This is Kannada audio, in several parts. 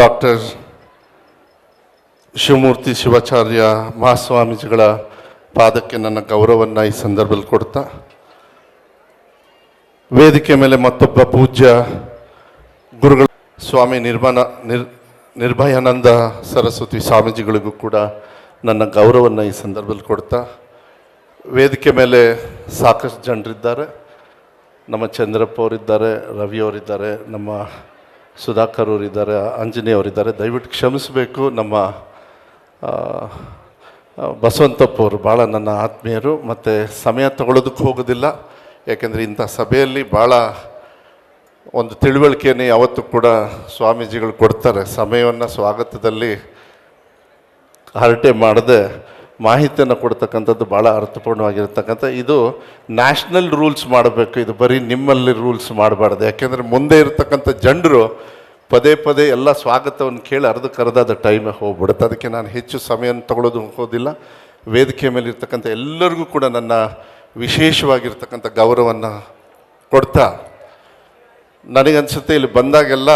ಡಾಕ್ಟರ್ ಶಿವಮೂರ್ತಿ ಶಿವಾಚಾರ್ಯ ಮಹಾಸ್ವಾಮೀಜಿಗಳ ಪಾದಕ್ಕೆ ನನ್ನ ಗೌರವವನ್ನು ಈ ಸಂದರ್ಭದಲ್ಲಿ ಕೊಡ್ತಾ, ವೇದಿಕೆ ಮೇಲೆ ಮತ್ತೊಬ್ಬ ಪೂಜ್ಯ ಗುರುಗಳು ಸ್ವಾಮಿ ನಿರ್ಮನ ನಿರ್, ನಿರ್ಭಯಾನಂದ ಸರಸ್ವತಿ ಸ್ವಾಮೀಜಿಗಳಿಗೂ ಕೂಡ ನನ್ನ ಗೌರವವನ್ನು ಈ ಸಂದರ್ಭದಲ್ಲಿ ಕೊಡ್ತಾ, ವೇದಿಕೆ ಮೇಲೆ ಸಾಕಷ್ಟು ಜನರಿದ್ದಾರೆ. ನಮ್ಮ ಚಂದ್ರಪ್ಪ ಅವರಿದ್ದಾರೆ, ರವಿ ಅವರಿದ್ದಾರೆ, ನಮ್ಮ ಸುಧಾಕರ್ ಅವರಿದ್ದಾರೆ, ಆಂಜನೇಯ ಅವರಿದ್ದಾರೆ. ದಯವಿಟ್ಟು ಕ್ಷಮಿಸಬೇಕು. ನಮ್ಮ ಬಸವಂತಪ್ಪ ಅವರು ಭಾಳ ನನ್ನ ಆತ್ಮೀಯರು. ಮತ್ತು ಸಮಯ ತಗೊಳ್ಳೋದಕ್ಕೆ ಹೋಗೋದಿಲ್ಲ. ಯಾಕೆಂದರೆ ಇಂಥ ಸಭೆಯಲ್ಲಿ ಭಾಳ ಒಂದು ತಿಳುವಳಿಕೆಯನ್ನು ಯಾವತ್ತೂ ಕೂಡ ಸ್ವಾಮೀಜಿಗಳು ಕೊಡ್ತಾರೆ. ಸಮಯವನ್ನು ಸ್ವಾಗತದಲ್ಲಿ ಹರಟೆ ಮಾಡದೆ ಮಾಹಿತಿಯನ್ನು ಕೊಡ್ತಕ್ಕಂಥದ್ದು ಭಾಳ ಅರ್ಥಪೂರ್ಣವಾಗಿರ್ತಕ್ಕಂಥ ಇದು ನ್ಯಾಷನಲ್ ರೂಲ್ಸ್ ಮಾಡಬೇಕು. ಇದು ಬರೀ ನಿಮ್ಮಲ್ಲಿ ರೂಲ್ಸ್ ಮಾಡಬಾರ್ದು. ಯಾಕೆಂದರೆ ಮುಂದೆ ಇರತಕ್ಕಂಥ ಜನರು ಪದೇ ಪದೇ ಎಲ್ಲ ಸ್ವಾಗತವನ್ನು ಕೇಳಿ ಅರ್ಧ ಕರೆದಾದ ಟೈಮ್ ಹೋಗ್ಬಿಡುತ್ತೆ. ಅದಕ್ಕೆ ನಾನು ಹೆಚ್ಚು ಸಮಯವನ್ನು ತಗೊಳ್ಳೋದು ಹೋಗೋದಿಲ್ಲ. ವೇದಿಕೆ ಮೇಲೆ ಇರ್ತಕ್ಕಂಥ ಎಲ್ಲರಿಗೂ ಕೂಡ ನನ್ನ ವಿಶೇಷವಾಗಿರ್ತಕ್ಕಂಥ ಗೌರವವನ್ನು ಕೊಡ್ತಾ ನನಗನ್ಸುತ್ತೆ, ಇಲ್ಲಿ ಬಂದಾಗೆಲ್ಲ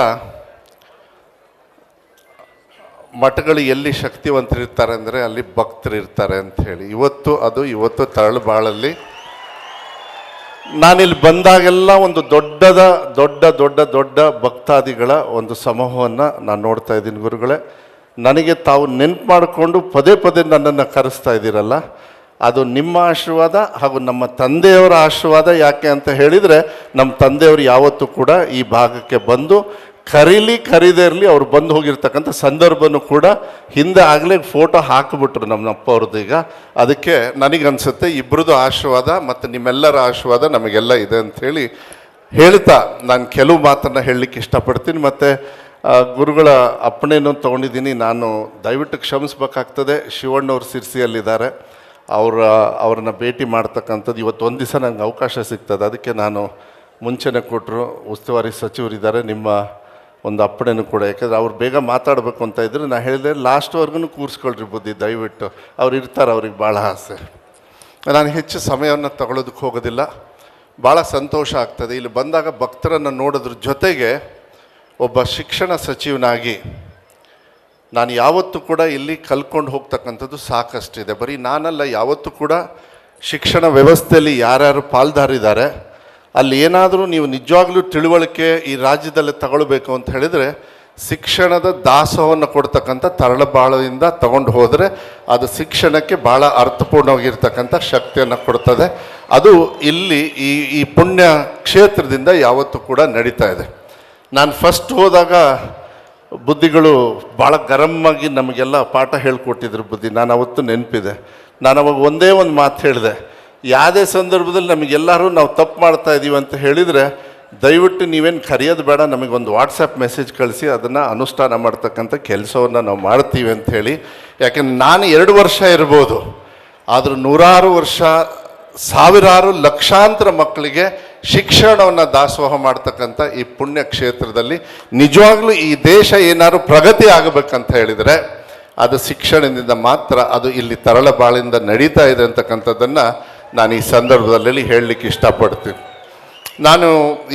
ಮಠಗಳು ಎಲ್ಲಿ ಶಕ್ತಿವಂತರಿರ್ತಾರೆ ಅಂದರೆ ಅಲ್ಲಿ ಭಕ್ತರಿರ್ತಾರೆ ಅಂತ ಹೇಳಿ. ಇವತ್ತು ಅದು ಇವತ್ತು ತರಳುಬಾಳಲ್ಲಿ. ನಾನಿಲ್ಲಿ ಬಂದಾಗೆಲ್ಲ ಒಂದು ದೊಡ್ಡದ, ದೊಡ್ಡ ದೊಡ್ಡ ದೊಡ್ಡ ಭಕ್ತಾದಿಗಳ ಒಂದು ಸಮೂಹವನ್ನು ನಾನು ನೋಡ್ತಾ ಇದ್ದೀನಿ ಗುರುಗಳೇ. ನನಗೆ ತಾವು ನೆನ್ಪು ಮಾಡಿಕೊಂಡು ಪದೇ ಪದೇ ನನ್ನನ್ನು ಕರೆಸ್ತಾ ಇದ್ದೀರಲ್ಲ. ಅದು ನಿಮ್ಮ ಆಶೀರ್ವಾದ ಹಾಗೂ ನಮ್ಮ ತಂದೆಯವರ ಆಶೀರ್ವಾದ ಯಾಕೆ ಅಂತ ಹೇಳಿದರೆ, ನಮ್ಮ ತಂದೆಯವರು ಯಾವತ್ತೂ ಕೂಡ ಈ ಭಾಗಕ್ಕೆ ಬಂದು ಕರೀಲಿ ಕರೀದೇ ಇರಲಿ, ಅವ್ರು ಬಂದು ಹೋಗಿರ್ತಕ್ಕಂಥ ಸಂದರ್ಭನೂ ಕೂಡ ಹಿಂದೆ ಆಗಲೇ ಫೋಟೋ ಹಾಕಿಬಿಟ್ರು ನಮ್ಮ ಅಪ್ಪ ಅವ್ರದ್ದು ಈಗ. ಅದಕ್ಕೆ ನನಗನ್ಸುತ್ತೆ ಇಬ್ಬರದ್ದು ಆಶೀರ್ವಾದ ಮತ್ತು ನಿಮ್ಮೆಲ್ಲರ ಆಶೀರ್ವಾದ ನಮಗೆಲ್ಲ ಇದೆ ಅಂಥೇಳಿ ಹೇಳ್ತಾ ನಾನು ಕೆಲವು ಮಾತನ್ನು ಹೇಳಲಿಕ್ಕೆ ಇಷ್ಟಪಡ್ತೀನಿ. ಮತ್ತು ಗುರುಗಳ ಅಪ್ಪಣೆಯನ್ನು ತೊಗೊಂಡಿದ್ದೀನಿ. ನಾನು ದಯವಿಟ್ಟು ಕ್ಷಮಿಸ್ಬೇಕಾಗ್ತದೆ. ಶಿವಣ್ಣವ್ರು ಸಿರ್ಸಿಯಲ್ಲಿದ್ದಾರೆ. ಅವರ, ಅವ್ರನ್ನ ಭೇಟಿ ಮಾಡ್ತಕ್ಕಂಥದ್ದು ಇವತ್ತು ಒಂದು ದಿವಸ ನನಗೆ ಅವಕಾಶ ಸಿಗ್ತದೆ. ಅದಕ್ಕೆ ನಾನು ಮುಂಚೆನೇ ಕೊಟ್ಟರು ಉಸ್ತುವಾರಿ ಸಚಿವರಿದ್ದಾರೆ. ನಿಮ್ಮ ಒಂದು ಅಪ್ಪಣೆನೂ ಕೂಡ. ಯಾಕಂದರೆ ಅವ್ರು ಬೇಗ ಮಾತಾಡಬೇಕು ಅಂತ ಇದ್ದರೆ ನಾನು ಹೇಳಿದೆ, ಲಾಸ್ಟ್ವರೆಗೂ ಕೂರಿಸ್ಕೊಳ್ರಿ ಬುದ್ಧಿ, ದಯವಿಟ್ಟು. ಅವ್ರು ಇರ್ತಾರೆ, ಅವ್ರಿಗೆ ಭಾಳ ಆಸೆ. ನಾನು ಹೆಚ್ಚು ಸಮಯವನ್ನು ತಗೊಳ್ಳೋದಕ್ಕೆ ಹೋಗೋದಿಲ್ಲ. ಭಾಳ ಸಂತೋಷ ಆಗ್ತದೆ. ಇಲ್ಲಿ ಬಂದಾಗ ಭಕ್ತರನ್ನು ನೋಡೋದ್ರ ಜೊತೆಗೆ ಒಬ್ಬ ಶಿಕ್ಷಣ ಸಚಿವನಾಗಿ ನಾನು ಯಾವತ್ತೂ ಕೂಡ ಇಲ್ಲಿ ಕಲ್ಕೊಂಡು ಹೋಗ್ತಕ್ಕಂಥದ್ದು ಸಾಕಷ್ಟಿದೆ. ಬರೀ ನಾನಲ್ಲ, ಯಾವತ್ತೂ ಕೂಡ ಶಿಕ್ಷಣ ವ್ಯವಸ್ಥೆಯಲ್ಲಿ ಯಾರ್ಯಾರು ಪಾಲ್ದಾರಿದ್ದಾರೆ ಅಲ್ಲಿ ಏನಾದರೂ ನೀವು ನಿಜವಾಗ್ಲೂ ತಿಳುವಳಿಕೆ ಈ ರಾಜ್ಯದಲ್ಲಿ ತಗೊಳ್ಬೇಕು ಅಂತ ಹೇಳಿದರೆ ಶಿಕ್ಷಣದ ದಾಸವನ್ನು ಕೊಡ್ತಕ್ಕಂಥ ತರಳಬಾಳದಿಂದ ತಗೊಂಡು ಹೋದರೆ ಅದು ಶಿಕ್ಷಣಕ್ಕೆ ಭಾಳ ಅರ್ಥಪೂರ್ಣವಾಗಿರ್ತಕ್ಕಂಥ ಶಕ್ತಿಯನ್ನು ಕೊಡ್ತದೆ. ಅದು ಇಲ್ಲಿ ಈ ಈ ಪುಣ್ಯ ಕ್ಷೇತ್ರದಿಂದ ಯಾವತ್ತೂ ಕೂಡ ನಡೀತಾ ಇದೆ. ನಾನು ಫಸ್ಟ್ ಹೋದಾಗ ಬುದ್ಧಿಗಳು ಭಾಳ ಗರಮ್ಮಾಗಿ ನಮಗೆಲ್ಲ ಪಾಠ ಹೇಳ್ಕೊಟ್ಟಿದ್ರು ಬುದ್ಧಿ. ನಾನು ಅವತ್ತು ನೆನಪಿದೆ. ನಾನು ಅವಾಗ ಒಂದೇ ಒಂದು ಮಾತು ಹೇಳಿದೆ. ಯಾವುದೇ ಸಂದರ್ಭದಲ್ಲಿ ನಮಗೆಲ್ಲರೂ ನಾವು ತಪ್ಪು ಮಾಡ್ತಾ ಇದ್ದೀವಿ ಅಂತ ಹೇಳಿದರೆ, ದಯವಿಟ್ಟು ನೀವೇನು ಕರೆಯೋದು ಬೇಡ, ನಮಗೊಂದು ವಾಟ್ಸಪ್ ಮೆಸೇಜ್ ಕಳಿಸಿ, ಅದನ್ನು ಅನುಷ್ಠಾನ ಮಾಡ್ತಕ್ಕಂಥ ಕೆಲಸವನ್ನು ನಾವು ಮಾಡ್ತೀವಿ ಅಂತ ಹೇಳಿ. ಯಾಕೆಂದ್ರೆ ನಾನು ಎರಡು ವರ್ಷ ಇರ್ಬೋದು, ಆದರೂ ನೂರಾರು ವರ್ಷ ಸಾವಿರಾರು ಲಕ್ಷಾಂತರ ಮಕ್ಕಳಿಗೆ ಶಿಕ್ಷಣವನ್ನು ದಾಸೋಹ ಮಾಡ್ತಕ್ಕಂಥ ಈ ಪುಣ್ಯ ಕ್ಷೇತ್ರದಲ್ಲಿ ನಿಜವಾಗ್ಲೂ ಈ ದೇಶ ಏನಾದ್ರು ಪ್ರಗತಿ ಆಗಬೇಕಂತ ಹೇಳಿದರೆ, ಅದು ಶಿಕ್ಷಣದಿಂದ ಮಾತ್ರ ಅದು ಇಲ್ಲಿ ತರಳ ಬಾಳಿಂದ ನಡೀತಾ ಇದೆ ಅಂತಕ್ಕಂಥದ್ದನ್ನು ನಾನು ಈ ಸಂದರ್ಭದಲ್ಲಿ ಹೇಳಲಿಕ್ಕೆ ಇಷ್ಟಪಡ್ತೀನಿ. ನಾನು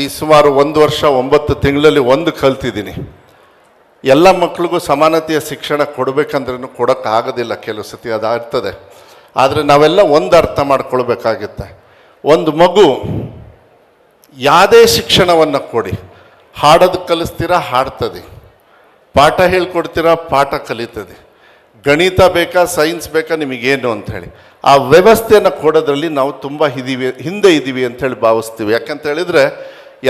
ಈ ಸುಮಾರು ಒಂದು ವರ್ಷ, ಒಂಬತ್ತು ತಿಂಗಳಲ್ಲಿ ಒಂದು ಕಲ್ತಿದ್ದೀನಿ. ಎಲ್ಲ ಮಕ್ಕಳಿಗೂ ಸಮಾನತೆಯ ಶಿಕ್ಷಣ ಕೊಡಬೇಕಂದ್ರೂ ಕೊಡೋಕ್ಕಾಗೋದಿಲ್ಲ ಕೆಲವು ಸತಿ ಅದಾಗ್ತದೆ ಆದರೆ ನಾವೆಲ್ಲ ಒಂದು ಅರ್ಥ ಮಾಡ್ಕೊಳ್ಬೇಕಾಗುತ್ತೆ. ಒಂದು ಮಗು ಯಾವುದೇ ಶಿಕ್ಷಣವನ್ನು ಕೊಡಿ. ಹಾಡೋದು ಕಲಿಸ್ತೀರಾ, ಹಾಡ್ತದೆ. ಪಾಠ ಹೇಳ್ಕೊಡ್ತೀರಾ, ಪಾಠ ಕಲಿತದೆ. ಗಣಿತ ಬೇಕಾ, ಸೈನ್ಸ್ ಬೇಕಾ, ನಿಮಗೇನು ಅಂತ ಹೇಳಿ ಆ ವ್ಯವಸ್ಥೆಯನ್ನು ಕೊಡೋದ್ರಲ್ಲಿ ನಾವು ತುಂಬ ಇದ್ದೀವಿ, ಹಿಂದೆ ಇದ್ದೀವಿ ಅಂತ ಹೇಳಿ ಭಾವಿಸ್ತೀವಿ. ಯಾಕಂತ ಹೇಳಿದರೆ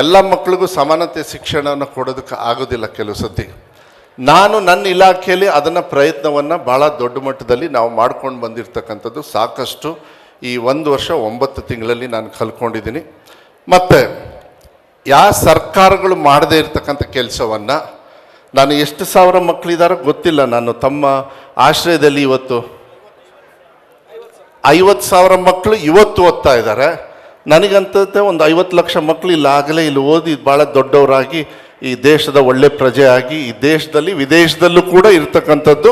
ಎಲ್ಲ ಮಕ್ಕಳಿಗೂ ಸಮಾನತೆ ಶಿಕ್ಷಣವನ್ನು ಕೊಡೋದಕ್ಕೆ ಆಗೋದಿಲ್ಲ ಕೆಲವು ಸತಿ ನಾನು ನನ್ನ ಇಲಾಖೆಯಲ್ಲಿ ಅದನ್ನು ಪ್ರಯತ್ನವನ್ನು ಭಾಳ ದೊಡ್ಡ ಮಟ್ಟದಲ್ಲಿ ನಾವು ಮಾಡ್ಕೊಂಡು ಬಂದಿರತಕ್ಕಂಥದ್ದು ಸಾಕಷ್ಟು ಈ ಒಂದು ವರ್ಷ ಒಂಬತ್ತು ತಿಂಗಳಲ್ಲಿ ನಾನು ಕಲ್ಕೊಂಡಿದ್ದೀನಿ ಮತ್ತು ಯಾವ ಸರ್ಕಾರಗಳು ಮಾಡದೇ ಇರತಕ್ಕಂಥ ಕೆಲಸವನ್ನು ನಾನು ಎಷ್ಟು ಸಾವಿರ ಮಕ್ಕಳಿದಾರೋ ಗೊತ್ತಿಲ್ಲ ನಾನು ತಮ್ಮ ಆಶ್ರಯದಲ್ಲಿ ಇವತ್ತು ಐವತ್ತು ಸಾವಿರ ಮಕ್ಕಳು ಇವತ್ತು ಓದ್ತಾ ಇದ್ದಾರೆ. ನನಗಂತದ್ದೇ ಒಂದು ಐವತ್ತು ಲಕ್ಷ ಮಕ್ಕಳು ಇಲ್ಲಾಗಲೇ ಇಲ್ಲಿ ಓದಿ ಭಾಳ ದೊಡ್ಡವರಾಗಿ ಈ ದೇಶದ ಒಳ್ಳೆ ಪ್ರಜೆ ಆಗಿ, ಈ ದೇಶದಲ್ಲಿ ವಿದೇಶದಲ್ಲೂ ಕೂಡ ಇರ್ತಕ್ಕಂಥದ್ದು.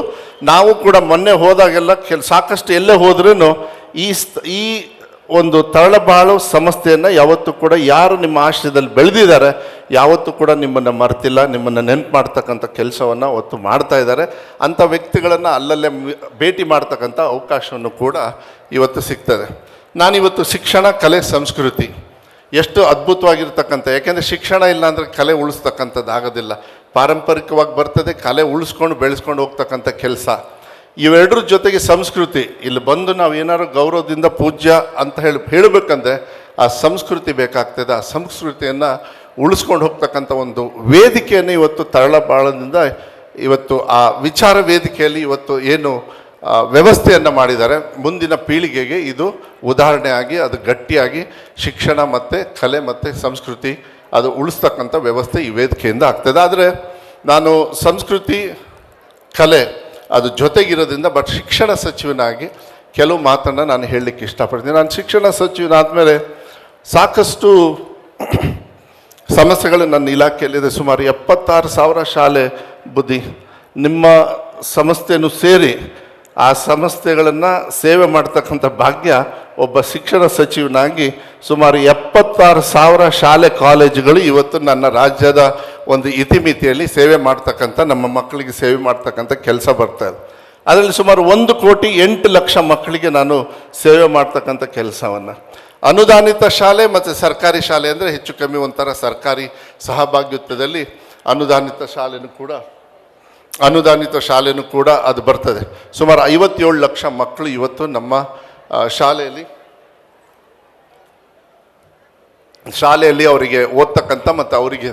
ನಾವು ಕೂಡ ಮೊನ್ನೆ ಹೋದಾಗೆಲ್ಲ ಕೆಲ, ಸಾಕಷ್ಟು ಎಲ್ಲೇ ಹೋದ್ರೂ ಈ ಈ ಒಂದು ತರಳಬಾಳು ಸಂಸ್ಥೆಯನ್ನು ಯಾವತ್ತೂ ಕೂಡ ಯಾರು ನಿಮ್ಮ ಆಶ್ರಯದಲ್ಲಿ ಬೆಳೆದಿದ್ದಾರೆ ಯಾವತ್ತೂ ಕೂಡ ನಿಮ್ಮನ್ನು ಮರ್ತಿಲ್ಲ, ನಿಮ್ಮನ್ನು ನೆನ್ಪು ಮಾಡ್ತಕ್ಕಂಥ ಕೆಲಸವನ್ನು ಅವತ್ತು ಮಾಡ್ತಾ ಇದ್ದಾರೆ. ಅಂಥ ವ್ಯಕ್ತಿಗಳನ್ನು ಅಲ್ಲಲ್ಲೇ ಭೇಟಿ ಮಾಡ್ತಕ್ಕಂಥ ಅವಕಾಶವನ್ನು ಕೂಡ ಇವತ್ತು ಸಿಗ್ತದೆ. ನಾನಿವತ್ತು ಶಿಕ್ಷಣ, ಕಲೆ, ಸಂಸ್ಕೃತಿ ಎಷ್ಟು ಅದ್ಭುತವಾಗಿರ್ತಕ್ಕಂಥ, ಯಾಕೆಂದರೆ ಶಿಕ್ಷಣ ಇಲ್ಲಾಂದರೆ ಕಲೆ ಉಳಿಸ್ತಕ್ಕಂಥದ್ದು ಆಗೋದಿಲ್ಲ. ಪಾರಂಪರಿಕವಾಗಿ ಬರ್ತದೆ, ಕಲೆ ಉಳಿಸ್ಕೊಂಡು ಬೆಳೆಸ್ಕೊಂಡು ಹೋಗ್ತಕ್ಕಂಥ ಕೆಲಸ. ಇವೆರಡರ ಜೊತೆಗೆ ಸಂಸ್ಕೃತಿ. ಇಲ್ಲಿ ಬಂದು ನಾವು ಏನಾದ್ರು ಗೌರವದಿಂದ ಪೂಜ್ಯ ಅಂತ ಹೇಳಿ ಹೇಳಬೇಕಂದ್ರೆ ಆ ಸಂಸ್ಕೃತಿ ಬೇಕಾಗ್ತದೆ. ಆ ಸಂಸ್ಕೃತಿಯನ್ನು ಉಳಿಸ್ಕೊಂಡು ಹೋಗ್ತಕ್ಕಂಥ ಒಂದು ವೇದಿಕೆಯನ್ನು ಇವತ್ತು ತರಳಬಾಳದಿಂದ ಇವತ್ತು ಆ ವಿಚಾರ ವೇದಿಕೆಯಲ್ಲಿ ಇವತ್ತು ಏನು ವ್ಯವಸ್ಥೆಯನ್ನು ಮಾಡಿದ್ದಾರೆ. ಮುಂದಿನ ಪೀಳಿಗೆಗೆ ಇದು ಉದಾಹರಣೆಯಾಗಿ, ಅದು ಗಟ್ಟಿಯಾಗಿ ಶಿಕ್ಷಣ ಮತ್ತು ಕಲೆ ಮತ್ತು ಸಂಸ್ಕೃತಿ ಅದು ಉಳಿಸ್ತಕ್ಕಂಥ ವ್ಯವಸ್ಥೆ ಈ ವೇದಿಕೆಯಿಂದ ಆಗ್ತದೆ. ಆದರೆ ನಾನು ಸಂಸ್ಕೃತಿ, ಕಲೆ ಅದು ಜೊತೆಗಿರೋದ್ರಿಂದ, ಬಟ್ ಶಿಕ್ಷಣ ಸಚಿವನಾಗಿ ಕೆಲವು ಮಾತನ್ನು ನಾನು ಹೇಳಲಿಕ್ಕೆ ಇಷ್ಟಪಡ್ತೀನಿ. ನಾನು ಶಿಕ್ಷಣ ಸಚಿವನಾದಮೇಲೆ ಸಾಕಷ್ಟು ಸಮಸ್ಯೆಗಳು ನನ್ನ ಇಲಾಖೆಯಲ್ಲಿದೆ. ಸುಮಾರು ಎಪ್ಪತ್ತಾರು ಸಾವಿರ ಶಾಲೆ ಬುದ್ಧಿ. ನಿಮ್ಮ ಸಂಸ್ಥೆಯನ್ನು ಸೇರಿ ಆ ಸಂಸ್ಥೆಗಳನ್ನು ಸೇವೆ ಮಾಡ್ತಕ್ಕಂಥ ಭಾಗ್ಯ ಒಬ್ಬ ಶಿಕ್ಷಣ ಸಚಿವನಾಗಿ ಸುಮಾರು ಎಪ್ಪತ್ತಾರು ಸಾವಿರ ಶಾಲೆ ಕಾಲೇಜುಗಳು ಇವತ್ತು ನನ್ನ ರಾಜ್ಯದ ಒಂದು ಇತಿಮಿತಿಯಲ್ಲಿ ಸೇವೆ ಮಾಡ್ತಕ್ಕಂಥ, ನಮ್ಮ ಮಕ್ಕಳಿಗೆ ಸೇವೆ ಮಾಡ್ತಕ್ಕಂಥ ಕೆಲಸ ಬರ್ತಾ ಇದೆ. ಅದರಲ್ಲಿ ಸುಮಾರು ಒಂದು ಕೋಟಿ ಎಂಟು ಲಕ್ಷ ಮಕ್ಕಳಿಗೆ ನಾನು ಸೇವೆ ಮಾಡ್ತಕ್ಕಂಥ ಕೆಲಸವನ್ನು. ಅನುದಾನಿತ ಶಾಲೆ ಮತ್ತು ಸರ್ಕಾರಿ ಶಾಲೆ ಅಂದರೆ ಹೆಚ್ಚು ಕಮ್ಮಿ ಒಂಥರ ಸರ್ಕಾರಿ ಸಹಭಾಗಿತ್ವದಲ್ಲಿ ಅನುದಾನಿತ ಶಾಲೆನೂ ಕೂಡ, ಅನುದಾನಿತ ಶಾಲೆನೂ ಕೂಡ ಅದು ಬರ್ತದೆ. ಸುಮಾರು ಐವತ್ತೇಳು ಲಕ್ಷ ಮಕ್ಕಳು ಇವತ್ತು ನಮ್ಮ ಶಾಲೆಯಲ್ಲಿ ಶಾಲೆಯಲ್ಲಿ ಅವರಿಗೆ ಓದ್ತಕ್ಕಂಥ ಮತ್ತು ಅವರಿಗೆ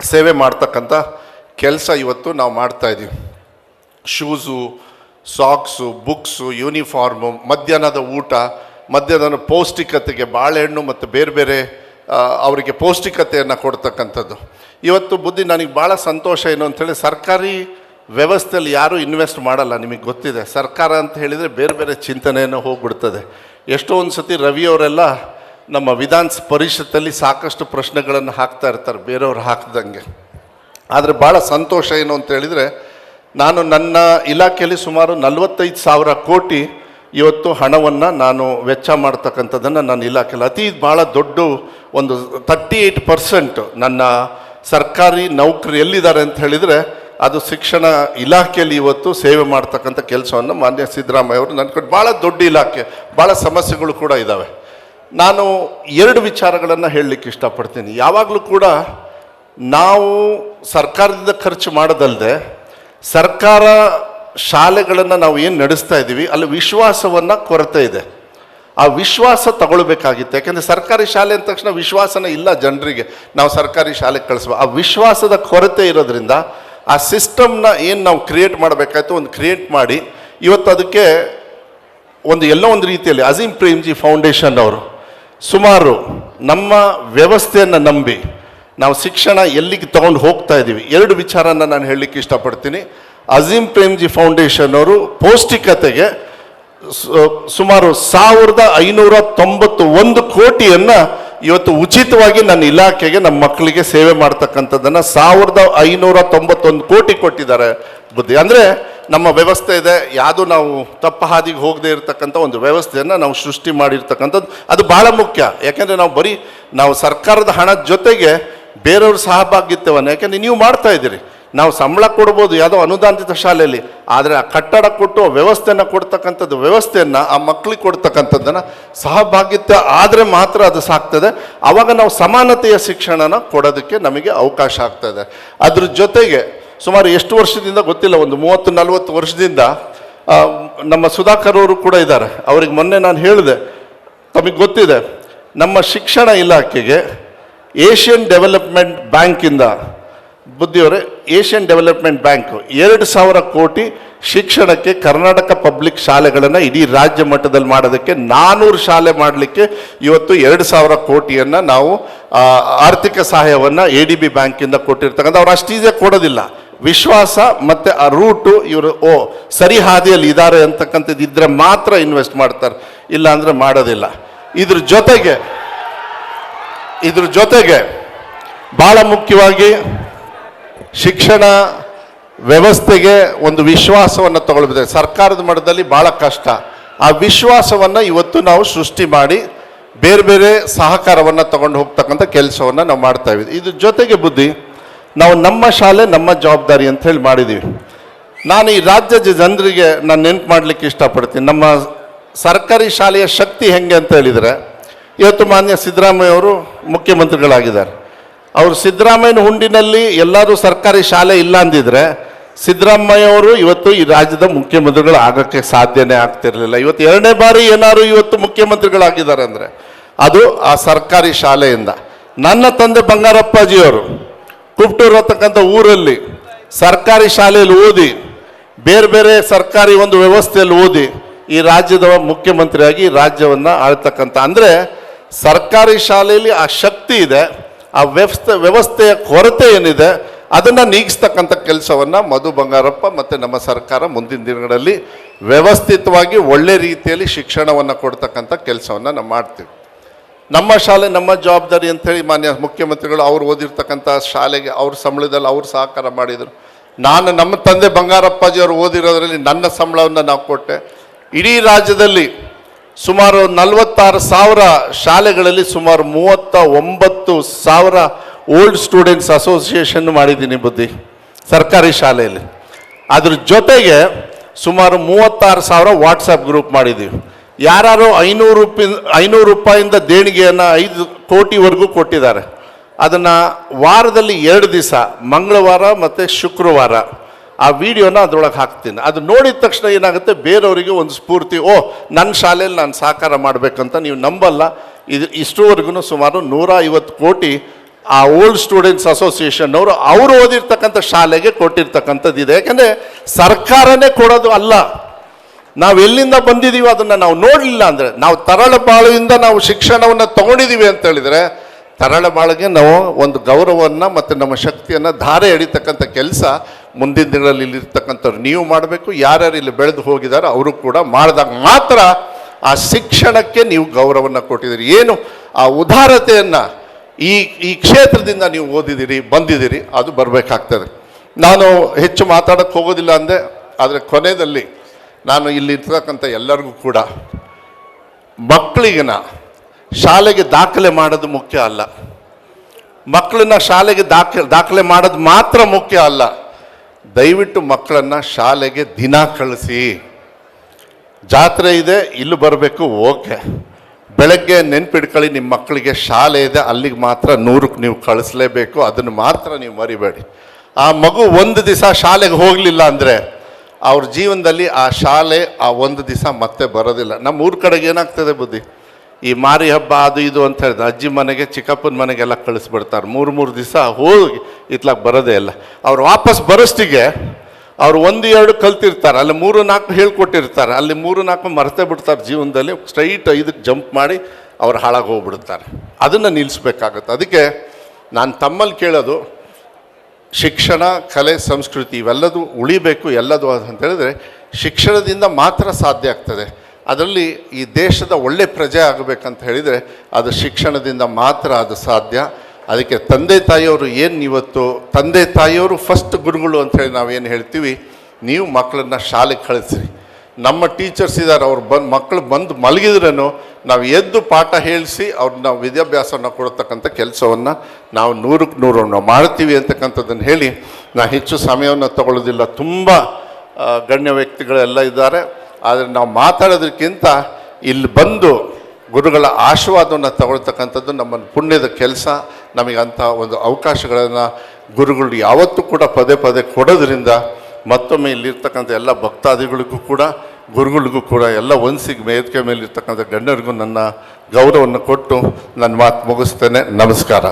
ಸೇವೆ ಮಾಡ್ತಕ್ಕಂಥ ಕೆಲಸ ಇವತ್ತು ನಾವು ಮಾಡ್ತಾ ಇದ್ದೀವಿ. ಶೂಸು, ಸಾಕ್ಸು, ಬುಕ್ಸು, ಯೂನಿಫಾರ್ಮು, ಮಧ್ಯಾಹ್ನದ ಊಟ ಮಧ್ಯಾಹ್ನದ ಪೌಷ್ಟಿಕತೆಗೆ ಬಾಳೆಹಣ್ಣು ಮತ್ತು ಬೇರೆ ಬೇರೆ ಅವರಿಗೆ ಪೌಷ್ಟಿಕತೆಯನ್ನು ಕೊಡ್ತಕ್ಕಂಥದ್ದು. ಇವತ್ತು ಬುದ್ಧಿ ನನಗೆ ಭಾಳ ಸಂತೋಷ ಏನು ಅಂಥೇಳಿ ಸರ್ಕಾರಿ ವ್ಯವಸ್ಥೆಯಲ್ಲಿ ಯಾರೂ ಇನ್ವೆಸ್ಟ್ ಮಾಡಲ್ಲ, ನಿಮಗೆ ಗೊತ್ತಿದೆ. ಸರ್ಕಾರ ಅಂತ ಹೇಳಿದರೆ ಬೇರೆ ಬೇರೆ ಚಿಂತನೆಯನ್ನು ಹೋಗ್ಬಿಡ್ತದೆ. ಎಷ್ಟೋ ಒಂದು ಸತಿ ರವಿಯವರೆಲ್ಲ ನಮ್ಮ ವಿಧಾನ ಪರಿಷತ್ತಲ್ಲಿ ಸಾಕಷ್ಟು ಪ್ರಶ್ನೆಗಳನ್ನು ಹಾಕ್ತಾ ಇರ್ತಾರೆ, ಬೇರೆಯವ್ರು ಹಾಕ್ದಂಗೆ. ಆದರೆ ಭಾಳ ಸಂತೋಷ ಏನು ಅಂತ ಹೇಳಿದರೆ, ನಾನು ನನ್ನ ಇಲಾಖೆಯಲ್ಲಿ ಸುಮಾರು ನಲವತ್ತೈದು ಸಾವಿರ ಕೋಟಿ ಇವತ್ತು ಹಣವನ್ನು ನಾನು ವೆಚ್ಚ ಮಾಡ್ತಕ್ಕಂಥದ್ದನ್ನು ನಾನು ಇಲಾಖೆಯಲ್ಲಿ ಅತಿ ಭಾಳ ದೊಡ್ಡ ಒಂದು ತರ್ಟಿ ಏಯ್ಟ್ ಪರ್ಸೆಂಟ್ ನನ್ನ ಸರ್ಕಾರಿ ನೌಕರಿ ಎಲ್ಲಿದ್ದಾರೆ ಅಂತ ಹೇಳಿದರೆ ಅದು ಶಿಕ್ಷಣ ಇಲಾಖೆಯಲ್ಲಿ ಇವತ್ತು ಸೇವೆ ಮಾಡ್ತಕ್ಕಂಥ ಕೆಲಸವನ್ನು ಮಾನ್ಯ ಸಿದ್ದರಾಮಯ್ಯ ಅವರು ನನ್ನ ಕಡೆ ಭಾಳ ದೊಡ್ಡ ಇಲಾಖೆ ಭಾಳ ಸಮಸ್ಯೆಗಳು ಕೂಡ ಇದ್ದಾವೆ ನಾನು ಎರಡು ವಿಚಾರಗಳನ್ನು ಹೇಳಲಿಕ್ಕೆ ಇಷ್ಟಪಡ್ತೀನಿ. ಯಾವಾಗಲೂ ಕೂಡ ನಾವು ಸರ್ಕಾರದಿಂದ ಖರ್ಚು ಮಾಡೋದಲ್ಲದೆ ಸರ್ಕಾರ ಶಾಲೆಗಳನ್ನು ನಾವು ಏನು ನಡೆಸ್ತಾ ಇದ್ದೀವಿ ಅಲ್ಲಿ ವಿಶ್ವಾಸವನ್ನು ಕೊರತೆ ಇದೆ. ಆ ವಿಶ್ವಾಸ ತಗೊಳ್ಬೇಕಾಗಿತ್ತು. ಯಾಕೆಂದರೆ ಸರ್ಕಾರಿ ಶಾಲೆ ಅಂದ ತಕ್ಷಣ ವಿಶ್ವಾಸನ ಇಲ್ಲ ಜನರಿಗೆ. ನಾವು ಸರ್ಕಾರಿ ಶಾಲೆಗೆ ಕಳಿಸುವ ಆ ವಿಶ್ವಾಸದ ಕೊರತೆ ಇರೋದ್ರಿಂದ ಆ ಸಿಸ್ಟಮ್ನ ಏನು ನಾವು ಕ್ರಿಯೇಟ್ ಮಾಡಬೇಕಾಯ್ತು ಒಂದು ಕ್ರಿಯೇಟ್ ಮಾಡಿ, ಇವತ್ತು ಅದಕ್ಕೆ ಒಂದು ಎಲ್ಲೋ ಒಂದು ರೀತಿಯಲ್ಲಿ ಅಜೀಂ ಪ್ರೇಮ್ಜಿ ಫೌಂಡೇಶನ್ ಅವರು ಸುಮಾರು ನಮ್ಮ ವ್ಯವಸ್ಥೆಯನ್ನು ನಂಬಿ ನಾವು ಶಿಕ್ಷಣ ಎಲ್ಲಿಗೆ ತಗೊಂಡು ಹೋಗ್ತಾ ಇದ್ದೀವಿ ಎರಡು ವಿಚಾರನ ನಾನು ಹೇಳಲಿಕ್ಕೆ ಇಷ್ಟಪಡ್ತೀನಿ. ಅಜೀಂ ಪ್ರೇಮ್ಜಿ ಫೌಂಡೇಶನ್ ಅವರು ಪೌಷ್ಟಿಕತೆಗೆ ಸುಮಾರು ಸಾವಿರದ ಐನೂರ ತೊಂಬತ್ತು ಒಂದು ಕೋಟಿಯನ್ನು ಇವತ್ತು ಉಚಿತವಾಗಿ ನನ್ನ ಇಲಾಖೆಗೆ, ನಮ್ಮ ಮಕ್ಕಳಿಗೆ ಸೇವೆ ಮಾಡ್ತಕ್ಕಂಥದ್ದನ್ನು ಸಾವಿರದ ಐನೂರ ತೊಂಬತ್ತೊಂದು ಕೋಟಿ ಕೊಟ್ಟಿದ್ದಾರೆ ಬುದ್ಧಿ. ಅಂದರೆ ನಮ್ಮ ವ್ಯವಸ್ಥೆ ಇದೆ, ಯಾವುದು ನಾವು ತಪ್ಪ ಹಾದಿಗೆ ಹೋಗದೆ ಇರತಕ್ಕಂಥ ಒಂದು ವ್ಯವಸ್ಥೆಯನ್ನು ನಾವು ಸೃಷ್ಟಿ ಮಾಡಿರ್ತಕ್ಕಂಥದ್ದು, ಅದು ಭಾಳ ಮುಖ್ಯ. ಯಾಕೆಂದರೆ ನಾವು ಬರೀ, ನಾವು ಸರ್ಕಾರದ ಹಣದ ಜೊತೆಗೆ ಬೇರೆಯವ್ರ ಸಹಭಾಗಿತ್ವವನ್ನು, ಯಾಕೆಂದರೆ ನೀವು ಮಾಡ್ತಾ ಇದ್ದೀರಿ. ನಾವು ಸಂಬಳ ಕೊಡ್ಬೋದು, ಯಾವುದೋ ಅನುದಾನಿತ ಶಾಲೆಯಲ್ಲಿ. ಆದರೆ ಆ ಕಟ್ಟಡ ಕೊಟ್ಟು ವ್ಯವಸ್ಥೆಯನ್ನು ಕೊಡ್ತಕ್ಕಂಥದ್ದು, ವ್ಯವಸ್ಥೆಯನ್ನು ಆ ಮಕ್ಕಳಿಗೆ ಕೊಡ್ತಕ್ಕಂಥದ್ದನ್ನು ಸಹಭಾಗಿತ್ವ ಆದರೆ ಮಾತ್ರ ಅದು ಸಾಕ್ತದೆ. ಆವಾಗ ನಾವು ಸಮಾನತೆಯ ಶಿಕ್ಷಣನ ಕೊಡೋದಕ್ಕೆ ನಮಗೆ ಅವಕಾಶ ಆಗ್ತದೆ. ಅದ್ರ ಜೊತೆಗೆ ಸುಮಾರು ಎಷ್ಟು ವರ್ಷದಿಂದ ಗೊತ್ತಿಲ್ಲ, ಒಂದು ಮೂವತ್ತು, ನಲವತ್ತು ವರ್ಷದಿಂದ ನಮ್ಮ ಸುಧಾಕರ್ ಅವರು ಕೂಡ ಇದ್ದಾರೆ. ಅವ್ರಿಗೆ ಮೊನ್ನೆ ನಾನು ಹೇಳಿದೆ, ತಮಗೆ ಗೊತ್ತಿದೆ, ನಮ್ಮ ಶಿಕ್ಷಣ ಇಲಾಖೆಗೆ ಏಷ್ಯನ್ ಡೆವಲಪ್ಮೆಂಟ್ ಬ್ಯಾಂಕಿಂದ ಬುದ್ಧಿಯವರೇ, ಏಷ್ಯನ್ ಡೆವಲಪ್ಮೆಂಟ್ ಬ್ಯಾಂಕ್ ಎರಡು ಸಾವಿರ ಕೋಟಿ ಶಿಕ್ಷಣಕ್ಕೆ ಕರ್ನಾಟಕ ಪಬ್ಲಿಕ್ ಶಾಲೆಗಳನ್ನು ಇಡೀ ರಾಜ್ಯ ಮಟ್ಟದಲ್ಲಿ ಮಾಡೋದಕ್ಕೆ ನಾನೂರು ಶಾಲೆ ಮಾಡಲಿಕ್ಕೆ ಇವತ್ತು ಎರಡು ಸಾವಿರ ಕೋಟಿಯನ್ನು ನಾವು ಆರ್ಥಿಕ ಸಹಾಯವನ್ನು ಎ ಡಿ ಬಿ ಬ್ಯಾಂಕಿಂದ ಕೊಟ್ಟಿರ್ತಕ್ಕಂಥ ಅವ್ರು ಅಷ್ಟು ಈಸಿಯಾಗಿ ಕೊಡೋದಿಲ್ಲ. ವಿಶ್ವಾಸ ಮತ್ತು ಆ ರೂಟು ಇವರು, ಓ, ಸರಿ ಹಾದಿಯಲ್ಲಿ ಇದ್ದಾರೆ ಅಂತಕ್ಕಂಥದ್ದು ಇದ್ದರೆ ಮಾತ್ರ ಇನ್ವೆಸ್ಟ್ ಮಾಡ್ತಾರೆ. ಇಲ್ಲಾಂದರೆ ಮಾಡೋದಿಲ್ಲ. ಇದ್ರ ಜೊತೆಗೆ ಇದ್ರ ಜೊತೆಗೆ ಭಾಳ ಮುಖ್ಯವಾಗಿ ಶಿಕ್ಷಣ ವ್ಯವಸ್ಥೆಗೆ ಒಂದು ವಿಶ್ವಾಸವನ್ನು ತಗೊಳ್ಬೇಕು ಸರ್ಕಾರದ ಮಟ್ಟದಲ್ಲಿ ಭಾಳ ಕಷ್ಟ. ಆ ವಿಶ್ವಾಸವನ್ನು ಇವತ್ತು ನಾವು ಸೃಷ್ಟಿ ಮಾಡಿ ಬೇರೆ ಬೇರೆ ಸಹಕಾರವನ್ನು ತಗೊಂಡು ಹೋಗ್ತಕ್ಕಂಥ ಕೆಲಸವನ್ನು ನಾವು ಮಾಡ್ತಾ ಇದ್ದೀವಿ. ಇದ್ರ ಜೊತೆಗೆ ಬುದ್ಧಿ, ನಾವು ನಮ್ಮ ಶಾಲೆ ನಮ್ಮ ಜವಾಬ್ದಾರಿ ಅಂತ ಹೇಳಿ ಮಾಡಿದ್ದೀವಿ. ನಾನು ಈ ರಾಜ್ಯದ ಜನರಿಗೆ ನಾನು ನೆನ್ಪು ಮಾಡಲಿಕ್ಕೆ ಇಷ್ಟಪಡ್ತೀನಿ. ನಮ್ಮ ಸರ್ಕಾರಿ ಶಾಲೆಯ ಶಕ್ತಿ ಹೆಂಗೆ ಅಂತ ಹೇಳಿದರೆ, ಇವತ್ತು ಮಾನ್ಯ ಸಿದ್ದರಾಮಯ್ಯ ಅವರು ಮುಖ್ಯಮಂತ್ರಿಗಳಾಗಿದ್ದಾರೆ. ಅವರು ಸಿದ್ದರಾಮಯ್ಯನ ಹುಂಡಿನಲ್ಲಿ ಎಲ್ಲರೂ ಸರ್ಕಾರಿ ಶಾಲೆ ಇಲ್ಲ ಅಂದಿದ್ರೆ ಸಿದ್ದರಾಮಯ್ಯ ಅವರು ಇವತ್ತು ಈ ರಾಜ್ಯದ ಮುಖ್ಯಮಂತ್ರಿಗಳು ಆಗೋಕ್ಕೆ ಸಾಧ್ಯನೇ ಆಗ್ತಿರಲಿಲ್ಲ. ಇವತ್ತು ಎರಡನೇ ಬಾರಿ ಏನಾದ್ರು ಇವತ್ತು ಮುಖ್ಯಮಂತ್ರಿಗಳಾಗಿದ್ದಾರೆ ಅಂದರೆ ಅದು ಆ ಸರ್ಕಾರಿ ಶಾಲೆಯಿಂದ. ನನ್ನ ತಂದೆ ಬಂಗಾರಪ್ಪಾಜಿಯವರು ಕುಪ್ಟೂರು ಅಂತಕ್ಕಂಥ ಊರಲ್ಲಿ ಸರ್ಕಾರಿ ಶಾಲೆಯಲ್ಲಿ ಓದಿ, ಬೇರೆ ಬೇರೆ ಸರ್ಕಾರಿ ಒಂದು ವ್ಯವಸ್ಥೆಯಲ್ಲಿ ಓದಿ ಈ ರಾಜ್ಯದ ಮುಖ್ಯಮಂತ್ರಿಯಾಗಿ ರಾಜ್ಯವನ್ನು ಆಳ್ತಕ್ಕಂಥ. ಅಂದರೆ ಸರ್ಕಾರಿ ಶಾಲೆಯಲ್ಲಿ ಆ ಶಕ್ತಿ ಇದೆ. ಆ ವ್ಯವಸ್ಥೆ, ವ್ಯವಸ್ಥೆಯ ಕೊರತೆ ಏನಿದೆ, ಅದನ್ನು ನೀಗಿಸ್ತಕ್ಕಂಥ ಕೆಲಸವನ್ನು ಮಧು ಬಂಗಾರಪ್ಪ ಮತ್ತು ನಮ್ಮ ಸರ್ಕಾರ ಮುಂದಿನ ದಿನಗಳಲ್ಲಿ ವ್ಯವಸ್ಥಿತವಾಗಿ ಒಳ್ಳೆ ರೀತಿಯಲ್ಲಿ ಶಿಕ್ಷಣವನ್ನು ಕೊಡ್ತಕ್ಕಂಥ ಕೆಲಸವನ್ನು ನಾವು ಮಾಡ್ತೀವಿ. ನಮ್ಮ ಶಾಲೆ, ನಮ್ಮ ಜವಾಬ್ದಾರಿ ಅಂಥೇಳಿ ಮಾನ್ಯ ಮುಖ್ಯಮಂತ್ರಿಗಳು ಅವ್ರು ಓದಿರ್ತಕ್ಕಂಥ ಶಾಲೆಗೆ ಅವ್ರ ಸಂಬಳದಲ್ಲಿ ಅವ್ರು ಸಹಕಾರ ಮಾಡಿದರು. ನಾನು ನಮ್ಮ ತಂದೆ ಬಂಗಾರಪ್ಪಾಜಿ ಅವರು ಓದಿರೋದ್ರಲ್ಲಿ ನನ್ನ ಸಂಬಳವನ್ನು ನಾವು ಕೊಟ್ಟೆ. ಇಡೀ ರಾಜ್ಯದಲ್ಲಿ ಸುಮಾರು ನಲವತ್ತಾರು ಸಾವಿರ ಶಾಲೆಗಳಲ್ಲಿ ಸುಮಾರು ಮೂವತ್ತ ಒಂಬತ್ತು ಸಾವಿರ ಓಲ್ಡ್ ಸ್ಟೂಡೆಂಟ್ಸ್ ಅಸೋಸಿಯೇಷನ್ ಮಾಡಿದ್ದೀನಿ ಬುದ್ಧಿ, ಸರ್ಕಾರಿ ಶಾಲೆಯಲ್ಲಿ. ಅದ್ರ ಜೊತೆಗೆ ಸುಮಾರು ಮೂವತ್ತಾರು ಸಾವಿರ ವಾಟ್ಸಪ್ ಗ್ರೂಪ್ ಮಾಡಿದ್ದೀವಿ. ಯಾರು ಐನೂರು ರೂಪಾಯಿ ಐನೂರು ರೂಪಾಯಿಂದ ದೇಣಿಗೆಯನ್ನು ಐದು ಕೋಟಿವರೆಗೂ ಕೊಟ್ಟಿದ್ದಾರೆ. ಅದನ್ನು ವಾರದಲ್ಲಿ ಎರಡು ದಿವಸ, ಮಂಗಳವಾರ ಮತ್ತು ಶುಕ್ರವಾರ. ಆ ವಿಡಿಯೋನ ಅದರೊಳಗೆ ಹಾಕ್ತೀನಿ. ಅದು ನೋಡಿದ ತಕ್ಷಣ ಏನಾಗುತ್ತೆ? ಬೇರೆಯವರಿಗೆ ಒಂದು ಸ್ಫೂರ್ತಿ, ಓ ನನ್ನ ಶಾಲೆಯಲ್ಲಿ ನಾನು ಸಾಕಾರ ಮಾಡಬೇಕಂತ ನೀವು ನಂಬಲ್ಲ. ಇದು ಇಷ್ಟುವರೆಗೂ ಸುಮಾರು ನೂರ ಐವತ್ತು ಕೋಟಿ ಆ ಓಲ್ಡ್ ಸ್ಟೂಡೆಂಟ್ಸ್ ಅಸೋಸಿಯೇಷನ್ ಅವರು ಅವರು ಓದಿರ್ತಕ್ಕಂಥ ಶಾಲೆಗೆ ಕೊಟ್ಟಿರ್ತಕ್ಕಂಥದ್ದು ಇದೆ. ಯಾಕಂದರೆ ಸರ್ಕಾರನೇ ಕೊಡೋದು ಅಲ್ಲ. ನಾವು ಎಲ್ಲಿಂದ ಬಂದಿದ್ದೀವಿ ಅದನ್ನು ನಾವು ನೋಡಲಿಲ್ಲ ಅಂದರೆ, ನಾವು ತರಳಬಾಳುವಿಂದ ನಾವು ಶಿಕ್ಷಣವನ್ನು ತಗೊಂಡಿದ್ದೀವಿ ಅಂತ ಹೇಳಿದರೆ ತರಳಬಾಳಿಗೆ ನಾವು ಒಂದು ಗೌರವವನ್ನು ಮತ್ತು ನಮ್ಮ ಶಕ್ತಿಯನ್ನು ಧಾರೆ ಎಳಿತಕ್ಕಂಥ ಕೆಲಸ ಮುಂದಿನ ದಿನಗಳಲ್ಲಿ ಇಲ್ಲಿರ್ತಕ್ಕಂಥವ್ರು ನೀವು ಮಾಡಬೇಕು, ಯಾರ್ಯಾರು ಇಲ್ಲಿ ಬೆಳೆದು ಹೋಗಿದಾರೋ ಅವರು ಕೂಡ ಮಾಡಿದಾಗ ಮಾತ್ರ ಆ ಶಿಕ್ಷಣಕ್ಕೆ ನೀವು ಗೌರವವನ್ನು ಕೊಟ್ಟಿದ್ದೀರಿ. ಏನು? ಆ ಉದಾರತೆಯನ್ನು ಈ ಈ ಕ್ಷೇತ್ರದಿಂದ ನೀವು ಓದಿದ್ದೀರಿ, ಬಂದಿದ್ದೀರಿ, ಅದು ಬರಬೇಕಾಗ್ತದೆ. ನಾನು ಹೆಚ್ಚು ಮಾತಾಡೋಕ್ಕೆ ಹೋಗೋದಿಲ್ಲ ಅಂದೆ, ಆದರೆ ಕೊನೆಯಲ್ಲಿ ನಾನು ಇಲ್ಲಿ ಇರ್ತಕ್ಕಂಥ ಎಲ್ಲರಿಗೂ ಕೂಡ ಮಕ್ಕಳಿಗಿನ ಶಾಲೆಗೆ ದಾಖಲೆ ಮಾಡೋದು ಮುಖ್ಯ ಅಲ್ಲ. ಮಕ್ಕಳನ್ನ ಶಾಲೆಗೆ ದಾಖಲೆ ದಾಖಲೆ ಮಾಡೋದು ಮಾತ್ರ ಮುಖ್ಯ ಅಲ್ಲ. ದಯವಿಟ್ಟು ಮಕ್ಕಳನ್ನು ಶಾಲೆಗೆ ದಿನ ಕಳಿಸಿ. ಜಾತ್ರೆ ಇದೆ, ಇಲ್ಲಿ ಬರಬೇಕು, ಓಕೆ. ಬೆಳಗ್ಗೆ ನೆನ್ಪಿಡ್ಕೊಳ್ಳಿ, ನಿಮ್ಮ ಮಕ್ಕಳಿಗೆ ಶಾಲೆ ಇದೆ, ಅಲ್ಲಿಗೆ ಮಾತ್ರ ನೂರಕ್ಕೆ ನೀವು ಕಳಿಸ್ಲೇಬೇಕು, ಅದನ್ನು ಮಾತ್ರ ನೀವು ಮರಿಬೇಡಿ. ಆ ಮಗು ಒಂದು ದಿವಸ ಶಾಲೆಗೆ ಹೋಗಲಿಲ್ಲ ಅಂದರೆ, ಅವ್ರ ಜೀವನದಲ್ಲಿ ಆ ಶಾಲೆ ಆ ಒಂದು ದಿವಸ ಮತ್ತೆ ಬರೋದಿಲ್ಲ. ನಮ್ಮ ಊರ ಕಡೆಗೆ ಏನಾಗ್ತದೆ ಬುದ್ಧಿ? ಈ ಮಾರಿ ಹಬ್ಬ ಅದು ಇದು ಅಂತ ಹೇಳಿದ್ರೆ ಅಜ್ಜಿ ಮನೆಗೆ ಚಿಕ್ಕಪ್ಪನ ಮನೆಗೆಲ್ಲ ಕಳಿಸ್ಬಿಡ್ತಾರೆ. ಮೂರು ಮೂರು ದಿವಸ ಹೋಗಿ ಇತ್ಲಾಗ ಬರೋದೇ ಇಲ್ಲ. ಅವ್ರು ವಾಪಸ್ ಬರೋಷ್ಟಿಗೆ ಅವ್ರು ಒಂದು, ಎರಡು ಕಲ್ತಿರ್ತಾರೆ. ಅಲ್ಲಿ ಮೂರು, ನಾಲ್ಕು ಹೇಳ್ಕೊಟ್ಟಿರ್ತಾರೆ. ಅಲ್ಲಿ ಮೂರು, ನಾಲ್ಕು ಮರೆತೇ ಬಿಡ್ತಾರೆ ಜೀವನದಲ್ಲಿ. ಸ್ಟ್ರೈಟ್ ಇದಕ್ಕೆ ಜಂಪ್ ಮಾಡಿ ಅವ್ರು ಹಾಳಾಗಿ ಹೋಗ್ಬಿಡ್ತಾರೆ. ಅದನ್ನು ನಿಲ್ಲಿಸ್ಬೇಕಾಗತ್ತೆ ಅದಕ್ಕೆ ನಾನು ತಮ್ಮಲ್ಲಿ ಕೇಳೋದು, ಶಿಕ್ಷಣ, ಕಲೆ, ಸಂಸ್ಕೃತಿ ಇವೆಲ್ಲದೂ ಉಳಿಬೇಕು ಎಲ್ಲದು ಅಂತ ಹೇಳಿದ್ರೆ ಶಿಕ್ಷಣದಿಂದ ಮಾತ್ರ ಸಾಧ್ಯ ಆಗ್ತದೆ. ಅದರಲ್ಲಿ ಈ ದೇಶದ ಒಳ್ಳೆ ಪ್ರಜೆ ಆಗಬೇಕಂತ ಹೇಳಿದರೆ ಅದು ಶಿಕ್ಷಣದಿಂದ ಮಾತ್ರ ಅದು ಸಾಧ್ಯ. ಅದಕ್ಕೆ ತಂದೆ ತಾಯಿಯವರು ಏನು ಇವತ್ತು, ತಂದೆ ತಾಯಿಯವರು ಫಸ್ಟ್ ಗುರುಗಳು ಅಂತ ಹೇಳಿ ನಾವೇನು ಹೇಳ್ತೀವಿ, ನೀವು ಮಕ್ಕಳನ್ನ ಶಾಲೆಗೆ ಕಳಿಸ್ರಿ. ನಮ್ಮ ಟೀಚರ್ಸ್ ಇದ್ದಾರೆ ಅವ್ರು ಬಂದು ಮಕ್ಕಳು ಬಂದು ಮಲಗಿದ್ರೂ ನಾವು ಎದ್ದು ಪಾಠ ಹೇಳಿಸಿ ಅವ್ರನ್ನ ವಿದ್ಯಾಭ್ಯಾಸವನ್ನು ಕೊಡ್ತಕ್ಕಂಥ ಕೆಲಸವನ್ನು ನಾವು ನೂರಕ್ಕೆ ನೂರನ್ನು ಮಾಡ್ತೀವಿ ಅಂತಕ್ಕಂಥದ್ದನ್ನು ಹೇಳಿ ನಾ ಹೆಚ್ಚು ಸಮಯವನ್ನು ತಗೊಳ್ಳೋದಿಲ್ಲ. ತುಂಬ ಗಣ್ಯ ವ್ಯಕ್ತಿಗಳೆಲ್ಲ ಇದ್ದಾರೆ. ಆದರೆ ನಾವು ಮಾತಾಡೋದಕ್ಕಿಂತ ಇಲ್ಲಿ ಬಂದು ಗುರುಗಳ ಆಶೀರ್ವಾದವನ್ನು ತಗೊಳ್ತಕ್ಕಂಥದ್ದು ನಮ್ಮ ಪುಣ್ಯದ ಕೆಲಸ ನಮಗೆ ಒಂದು ಅವಕಾಶಗಳನ್ನು ಗುರುಗಳು ಯಾವತ್ತೂ ಕೂಡ ಪದೇ ಪದೇ ಕೊಡೋದ್ರಿಂದ ಮತ್ತೊಮ್ಮೆ ಇಲ್ಲಿರ್ತಕ್ಕಂಥ ಎಲ್ಲ ಭಕ್ತಾದಿಗಳಿಗೂ ಕೂಡ, ಗುರುಗಳಿಗೂ ಕೂಡ ಎಲ್ಲ ಒನ್ಸಿಗೆ ಮೇಲೆ ಇರ್ತಕ್ಕಂಥ ಗಣ್ಯರಿಗೂ ನನ್ನ ಗೌರವವನ್ನು ಕೊಟ್ಟು ನನ್ನ ಮಾತು ಮುಗಿಸ್ತೇನೆ. ನಮಸ್ಕಾರ.